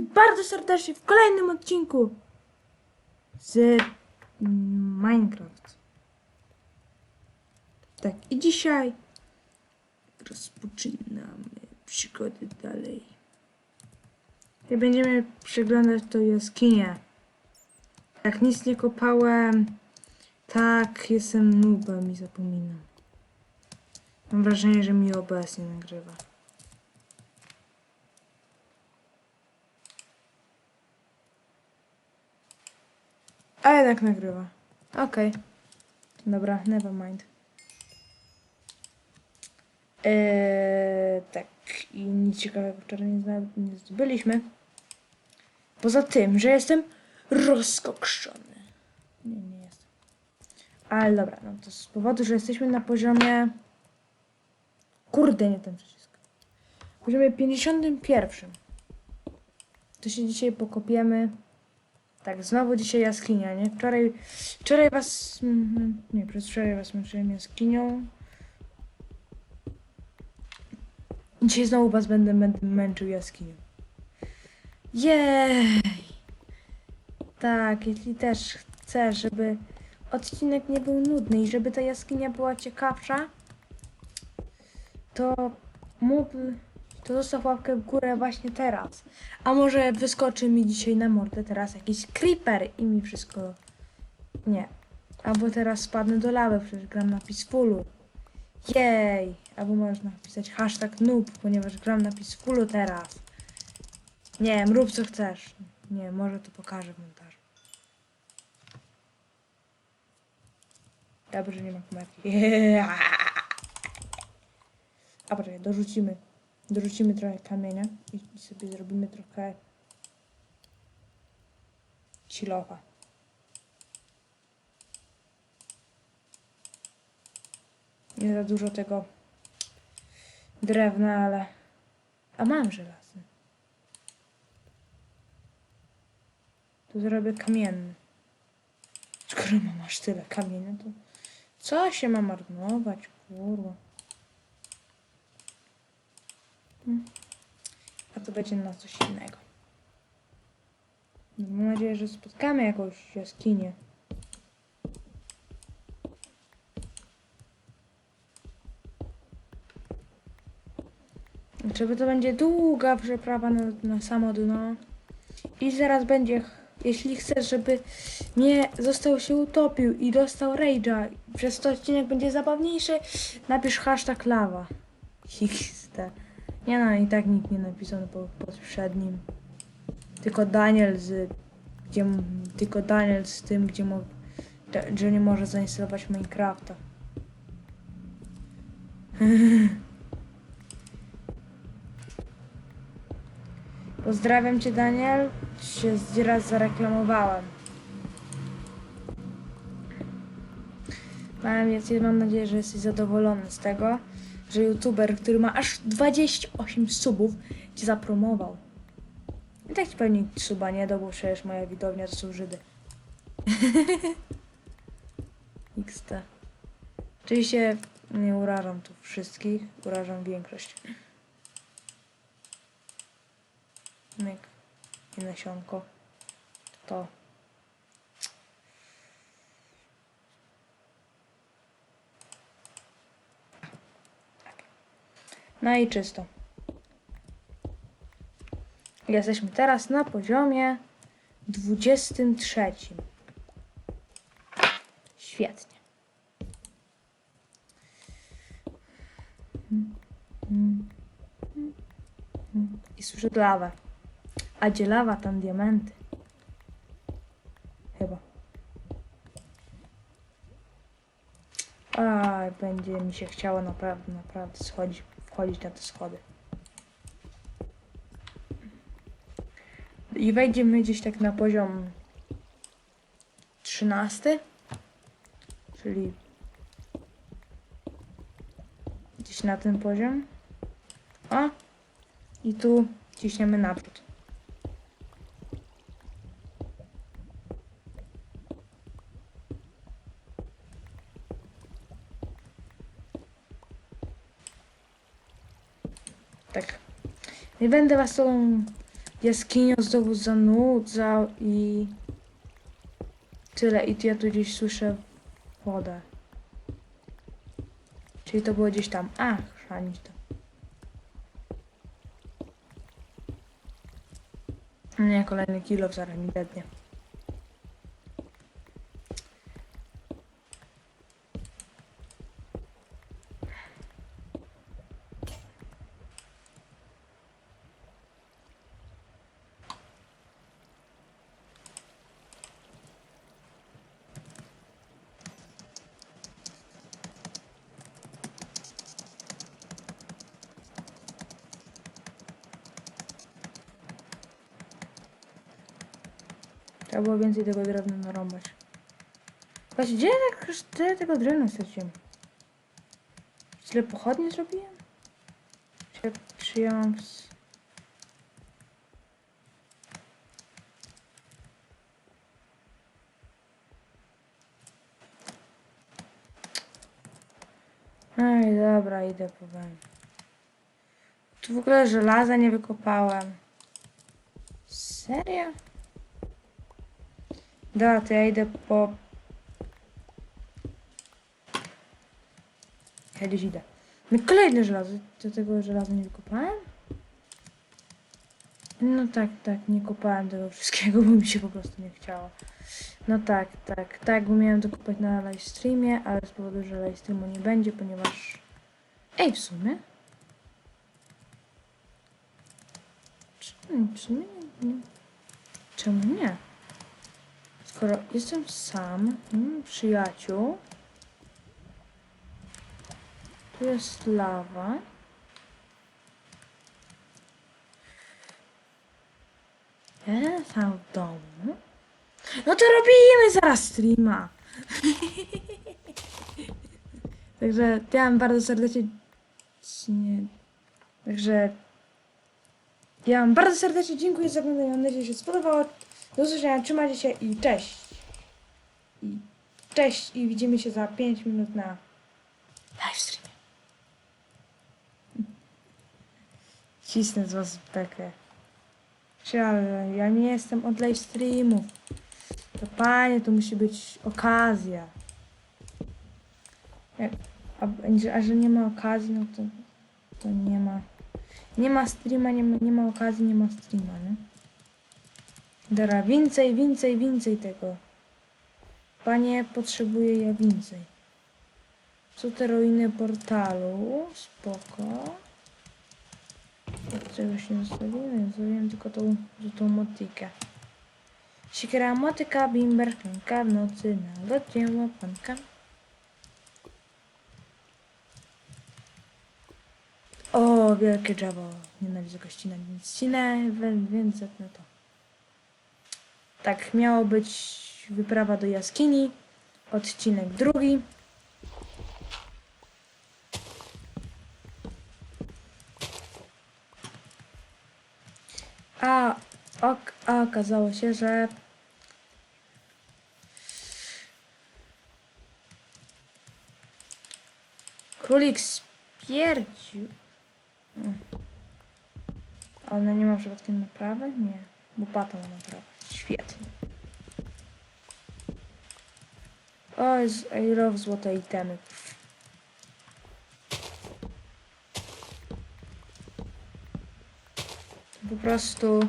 bardzo serdecznie w kolejnym odcinku z Minecraft. Tak, i dzisiaj rozpoczynamy przygody dalej. I będziemy przeglądać to jaskinię. Jak nic nie kopałem, tak jestem nubem i zapominam. Mam wrażenie, że mi OBS nie nagrywa. A jednak nagrywa. Okej. Dobra, never mind. Eee, tak, i nic ciekawego wczoraj nie, zna- nie zdobyliśmy. Poza tym, że jestem rozkokszony. Nie, nie jestem. Ale dobra, no to z powodu, że jesteśmy na poziomie... Kurde, nie ten przycisk. Poziomie 51. To się dzisiaj pokopiemy. Tak, znowu dzisiaj jaskinia, nie? Wczoraj, wczoraj was, mm, nie, przez wczoraj was męczyłem jaskinią. Dzisiaj znowu was będę, będę męczył jaskinią. Jej! Tak, jeśli też chcesz, żeby odcinek nie był nudny i żeby ta jaskinia była ciekawsza, to mów, to zostaw łapkę w górę właśnie teraz. A może wyskoczy mi dzisiaj na mordę teraz jakiś creeper i mi wszystko... Nie. Albo teraz spadnę do lawy, przecież gram na Peacefulu. Jej! Albo można napisać hashtag noob, ponieważ gram na Peacefulu teraz. Nie wiem, rób co chcesz. Nie, może to pokażę w montażu. Dobrze, nie ma kamerki. A poczekaj, dorzucimy. Dorzucimy trochę kamienia i sobie zrobimy trochę silocha. Nie za dużo tego drewna, ale... A mam żelazny. To zrobię kamienny. Skoro mam aż tyle kamienia, to co się ma marnować, kurwa. Hmm. A to będzie na coś innego. Mam nadzieję, że spotkamy jakąś jaskinię. Czy to będzie długa przeprawa na, na samo dno. I zaraz będzie, jeśli chcesz, żeby nie został się utopił i dostał rage'a, przez to odcinek będzie zabawniejszy, napisz hashtag lawa. XD. Nie no, i tak nikt nie napisał po poprzednim. Tylko Daniel z... Gdzie, tylko Daniel z tym, gdzie mo, że- nie może zainstalować Minecrafta. Pozdrawiam cię Daniel. Się raz zareklamowałem. Mam, mam nadzieję, że jesteś zadowolony z tego, że youtuber, który ma aż 28 subów, cię zapromował. I tak ci pewnie suba nie dał, bo przecież moja widownia to są Żydy. XT. Oczywiście nie urażam tu wszystkich, urażam większość. Myk i nasionko. To. No i czysto. Jesteśmy teraz na poziomie 23. Świetnie. I słyszę lawę. A gdzie lawa, tam diamenty. Chyba. A będzie mi się chciało naprawdę, naprawdę schodzić, wchodzić na te schody. I wejdziemy gdzieś tak na poziom 13. Czyli gdzieś na ten poziom. O! I tu ciśniemy naprzód. Tak. Nie będę was tą jaskinią znowu zanudzał i tyle. I ja tu gdzieś słyszę wodę. Czyli to było gdzieś tam. A, chrzanić to. Nie, kolejny kilo zaraz mi dednie. Trzeba było więcej tego drewna narąbać. Właśnie, gdzie tak tyle tego drewna straciłem? Tyle pochodnie zrobiłem? Czy, czy ja mam... Ej, dobra, idę po węgiel. Tu w ogóle żelaza nie wykopałem. Serio? Dobra, to ja idę po... Ja gdzieś idę. No kolejne żelazo. Do tego żelaza nie wykopałem? No tak, tak, nie kopałem tego wszystkiego, bo mi się po prostu nie chciało. No tak, tak, tak, bo miałem to kopać na live streamie, ale z powodu, że live streamu nie będzie, ponieważ... Ej, w sumie? Czemu, nie, nie. Czemu nie? Skoro jestem sam, mam przyjaciół, tu jest lawa. Ja sam w domu. No to robimy zaraz streama. Także ja bardzo serdecznie... Nie. Także... Ja bardzo serdecznie dziękuję za oglądanie. Mam nadzieję, że się spodobało. Do usłyszenia, trzymajcie się i cześć. I cześć i widzimy się za 5 minut na live streamie. Cisnę z was bekę. Ale ja nie jestem od live streamów. To panie, to musi być okazja. A, a że nie ma okazji, no to, to nie ma. Nie ma streama, nie ma, nie ma okazji, nie ma streama, nie? Dobra, więcej, więcej, więcej tego. Panie, potrzebuję ja więcej. Co te ruiny portalu? Spoko. Od czegoś nie zostawiłem, zostawiłem tylko tą, tą motykę. Siekiera, motyka, bimber, klanka, w nocy na locie łapanka. O, wielkie drzewo. Nienawidzę gościna, więc cinę, więc zetnę to. Tak, miało być wyprawa do jaskini. Odcinek drugi. A, ok, a okazało się, że królik spierdził. Ona nie ma przypadkiem naprawy? Nie. Bo pata ma naprawę. Świetnie. O, jest love złote itemy. Po prostu...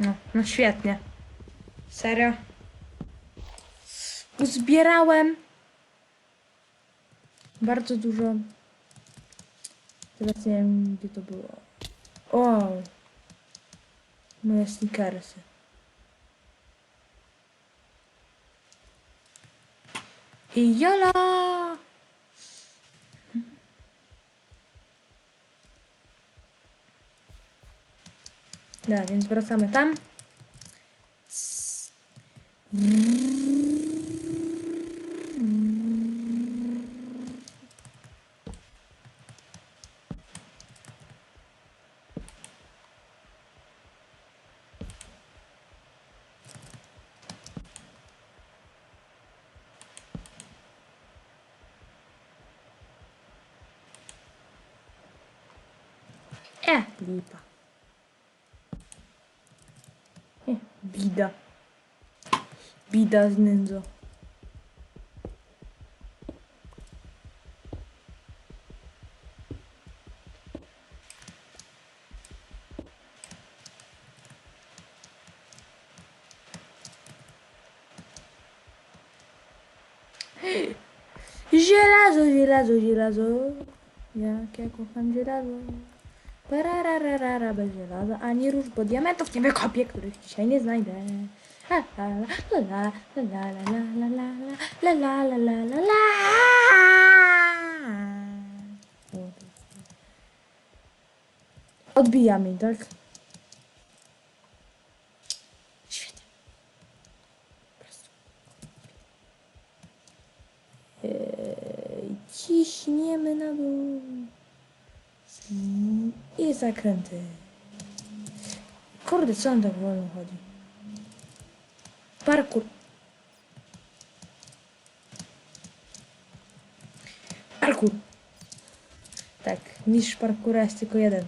No, no świetnie. Serio? Uzbierałem bardzo dużo. Teraz nie wiem, gdzie to było. O! Moje sneakersy. I jola! Dobra, więc wracamy tam. Eh, lipa. Eh, bida. Bida snenzo. Gelato, gelato, gelato. Ja, kako kam gelato. Parararara bez żelaza, ani róż, bo diamentów ciebie kopię, których dzisiaj nie znajdę. Odbija mi, tak? Świetnie. Ciśniemy na dół. I zakręty. Kurde, co on tak wolno chodzi? Parkour. Parkour. Tak, mistrz parkoura jest tylko jeden.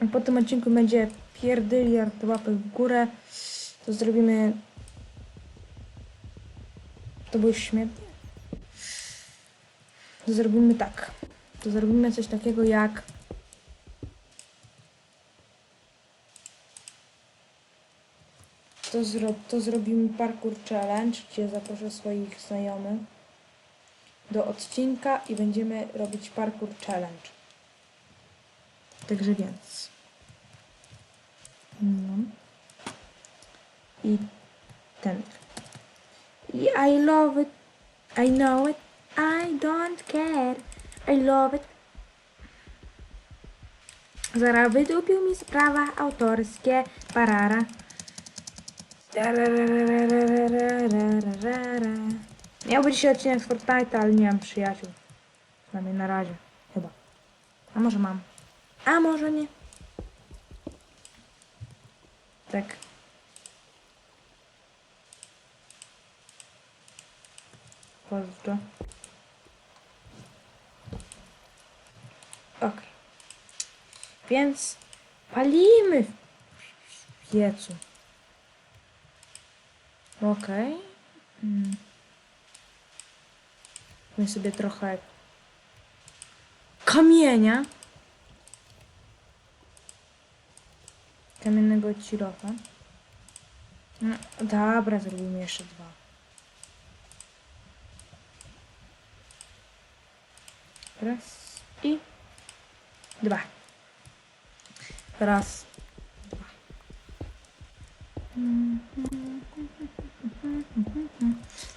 A po tym odcinku będzie pierdyliard łapek w górę. To zrobimy... To było śmietnie. To zrobimy tak. To zrobimy coś takiego jak... To, zro to zrobimy parkour challenge, gdzie zaproszę swoich znajomych do odcinka i będziemy robić parkour challenge. Także więc. No. I ten. I I love it. I know it. I don't care. I love it. Zaraz wydupił mi sprawa autorskie. Parara. Miał być dzisiaj odcinek z Fortnite, ale nie mam przyjaciół. Przynajmniej na razie. Chyba. A może mam. A może nie. Tak. Pozdro. Okej. Więc palimy w piecu. Okej. Mm. Weźmy sobie trochę kamienia. Kamiennego cirocha. No, dobra, zrobimy jeszcze dwa. Raz i dwa. Raz, dwa.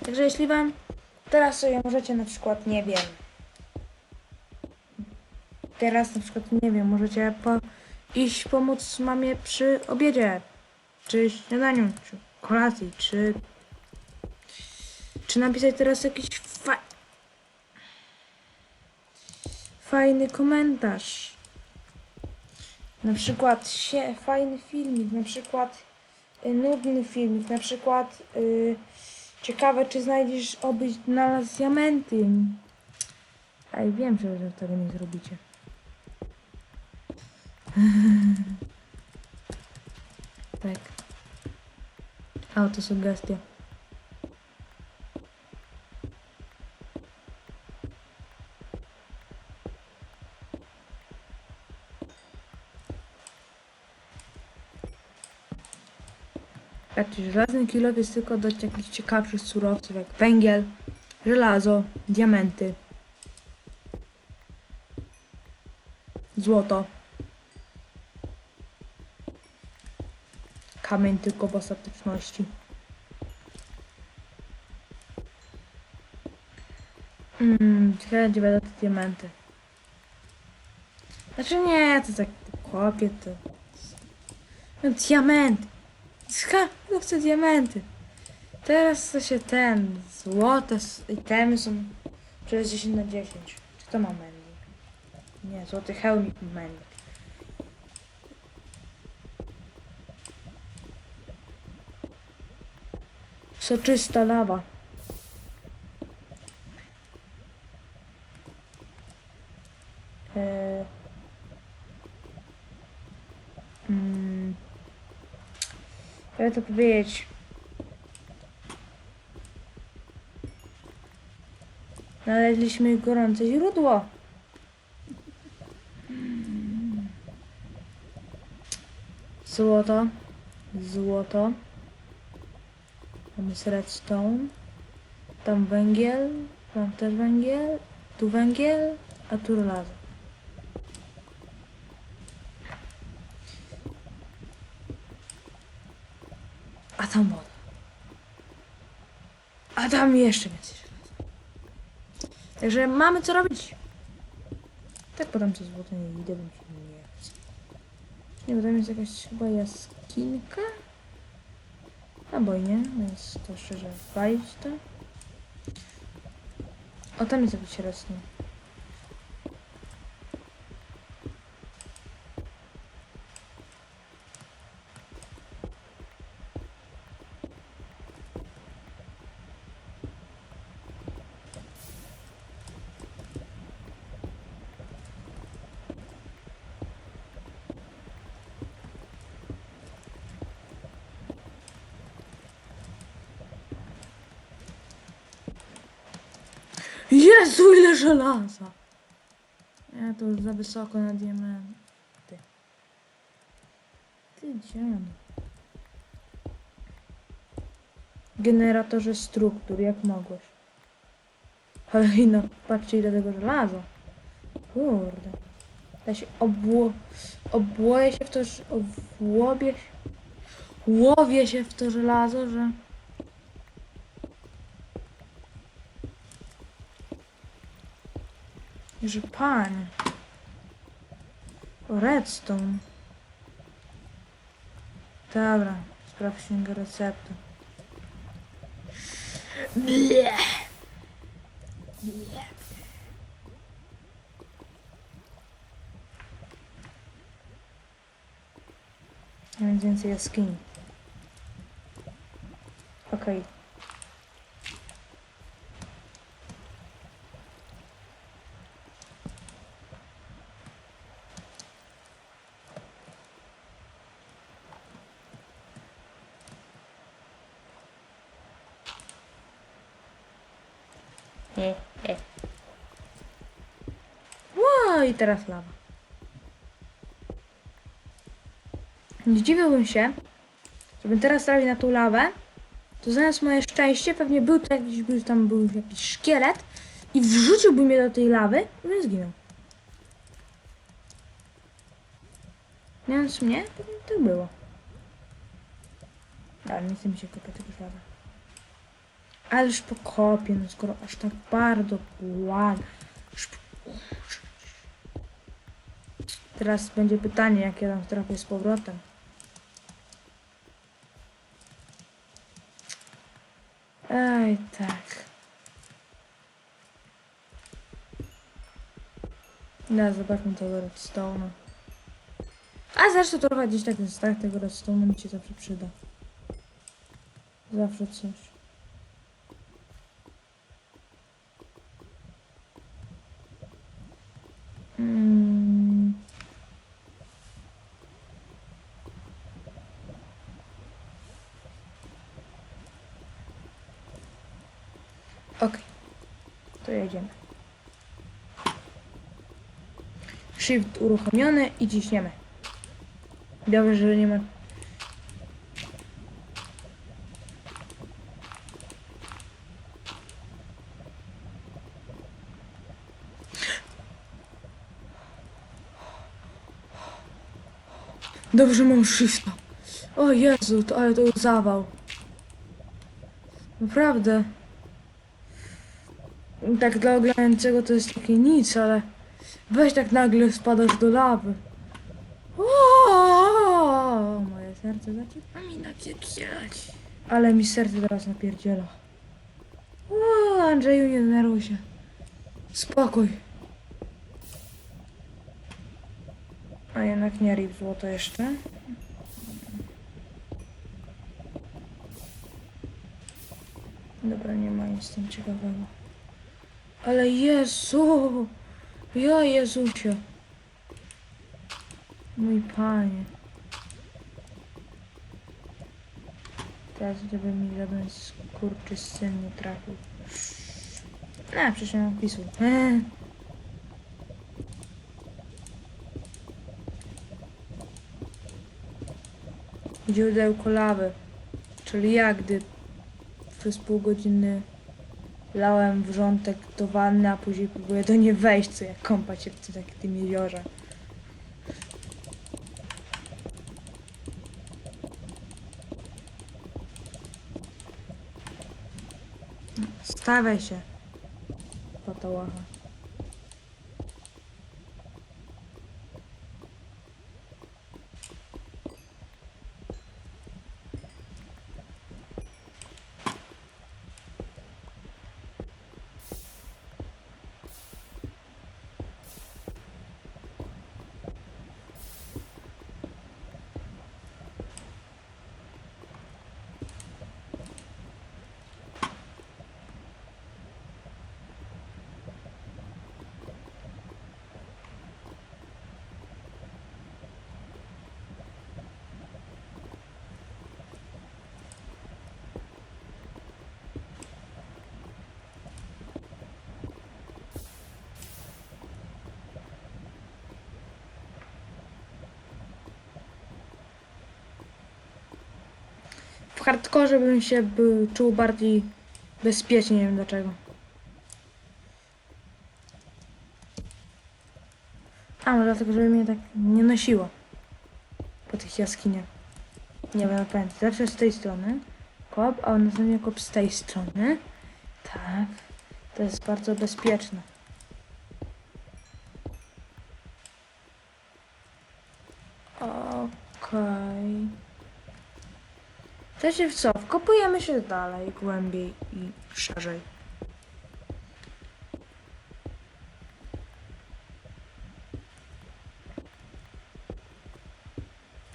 Także jeśli wam teraz sobie możecie na przykład, nie wiem, teraz na przykład, nie wiem, możecie po, iść pomóc mamie przy obiedzie, czy śniadaniu, czy kolacji, czy czy napisać teraz jakiś fa fajny komentarz. Na przykład się, fajny filmik, na przykład y, nudny filmik, na przykład y, ciekawe, czy znajdziesz obyś znalazł diamenty. I wiem, że, że tego nie zrobicie. tak. Autosugestia. Żelazny kilof jest tylko do jakichś ciekawszych surowców, jak węgiel, żelazo, diamenty, złoto. Kamień tylko w ostateczności. Mmm, ciekawe gdzie będą te diamenty. Znaczy nie, to tak kopię to. No diamenty. Ha, no chcę diamenty. Teraz to się ten, złote itemy są przez 10 na 10. Czy to ma mending? Nie, złoty hełmik ma mending. Soczysta lawa. Eee, Chcę to powiedzieć. Znaleźliśmy gorące źródło. Złoto. Złoto. Tam jest redstone. Tam węgiel. Tam też węgiel. Tu węgiel, a tu żelazo. Tam woda. A tam jeszcze więcej. Także mamy co robić. Tak podam to złoto nie idę, bym się nie chce. Nie, bo tam jest jakaś chyba jaskinka. Albo i nie, więc to szczerze walić to. O, tam jest jakiś rośnie. Jezu, ile żelaza! Ja to już za wysoko na diamenty. Ty dzień. Generatorze struktur, jak mogłeś. Ale no, patrzcie ile tego żelaza. Kurde. Ja się obło... Obłoję się w to... Obłobię. Łowię się w to żelazo, że... Że. O, redstone. Dobra, sprawdź księgę recepty. Bleh. Więc więcej jaskini. Okej. He, teraz lawa. Nie zdziwiłbym się, żebym teraz trafił na tą lawę, to zamiast moje szczęście pewnie był to jakiś, był tam był jakiś szkielet i wrzuciłby mnie do tej lawy i bym zginął. Mając mnie, pewnie tak było. Ale nie chce mi się kopać tego lawy. Ależ pokopię, no skoro aż tak bardzo błagam. Teraz będzie pytanie, jak ja tam trafię z powrotem. Ej, tak. No, zobaczmy tego redstone'a. A zresztą trochę gdzieś tak ten start tego redstone'u mi się zawsze przyda. Zawsze coś. Okej. To jedziemy. Shift uruchomiony i ciśniemy. Dobrze, że nie ma... Dobrze, mam shifta. O Jezu, to, ale to zawał. Naprawdę. Tak dla oglądającego to jest takie nic, ale weź tak nagle spadasz do lawy. Moje serce zaczyna mi napierdzielać. Ale mi serce teraz napierdziela. O, Andrzeju, nie denerwuj się. Spokój. A jednak nie rip złoto jeszcze. Dobra, nie ma nic z tym ciekawego. Ale Jezu! Ja Jezusie! Mój Panie. Teraz żeby mi żaden skurczy syn nie trafił. No, przecież nie mam wpisu. Eee. Źródełko. Czyli ja, gdy przez pół godziny lałem wrzątek do wanny, a później próbuję do niej wejść, co jak kąpać się w tym, tak, tym jeziorze. Stawiaj się. Patołacha. Hardkorze bym się był, czuł bardziej bezpiecznie, nie wiem dlaczego. A, może dlatego, żeby mnie tak nie nosiło po tych jaskiniach. Nie wiem, pamiętam. Zawsze z tej strony kop, a następnie kop z tej strony. Tak. To jest bardzo bezpieczne. Okej. Się w co? Wkopujemy się dalej, głębiej i szerzej.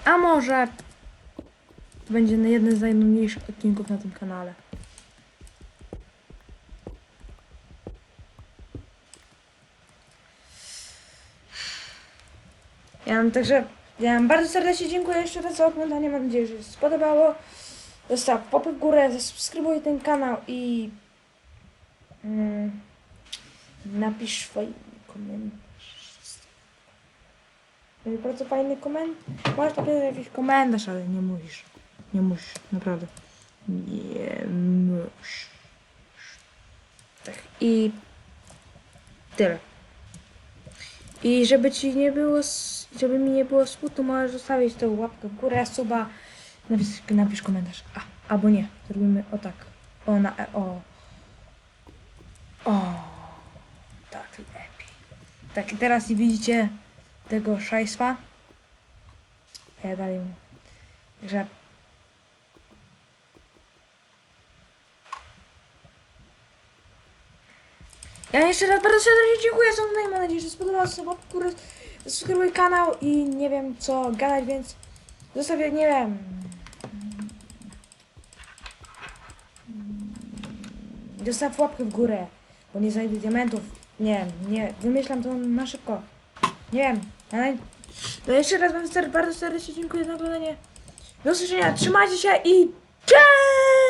A może to będzie na jeden z najnudniejszych odcinków na tym kanale. Ja mam także, ja mam bardzo serdecznie dziękuję jeszcze raz za oglądanie. Mam nadzieję, że się spodobało. Zostaw łapę w górę, zasubskrybuj ten kanał i mm, napisz swój komentarz. Będzie bardzo fajny komentarz. Możesz napisać jakiś komentarz, ale nie musisz. Nie musisz, naprawdę. Nie musisz. Tak. I tyle. I żeby ci nie było, żeby mi nie było smutno, możesz zostawić tą łapkę w górę, suba, napisz, napisz komentarz. A, albo nie, zrobimy o tak. O, na, e, o. O. Tak lepiej. Tak, i teraz widzicie tego szajstwa. A ja dalej mówię. Także Ja jeszcze raz bardzo serdecznie dziękuję za oglądanie. Mam nadzieję, że spodobało się subskrybuj kanał i nie wiem co gadać, więc zostawię, nie wiem. Zostaw łapkę w górę, bo nie znajdę diamentów. Nie nie, wymyślam to na szybko. Nie wiem. Ale... No jeszcze raz bardzo serdecznie dziękuję za oglądanie. Do usłyszenia, trzymajcie się i cześć!